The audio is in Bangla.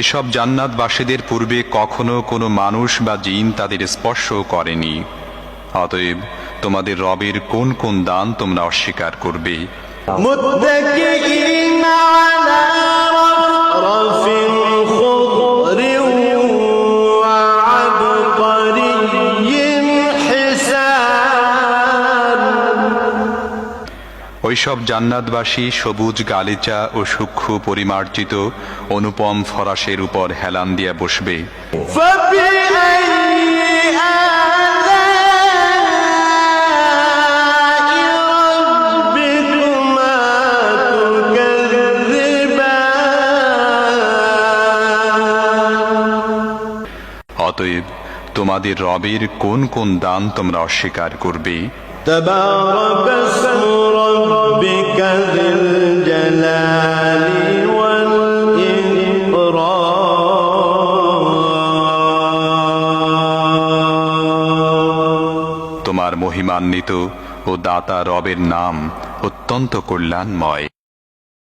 এসব জান্নাতবাসীদের পূর্বে কখনো কোনো মানুষ বা জিন তাদের স্পর্শ করেনি। অতএব তোমাদের রবের কোন কোন দান তোমরা অস্বীকার করবে? মুদ্দাকিনা ওইসব জান্নাতবাসী সবুজ গালিচা ও সূক্ষ্ম পরিমার্জিত অনুপম ফরাসের উপর হেলান দিয়া বসবে। অতএব তোমাদের রবের কোন কোন দান তোমরা অস্বীকার করবে? তোমার মহিমান্বিত ও দাতা রবের নাম অত্যন্ত কল্যাণময়।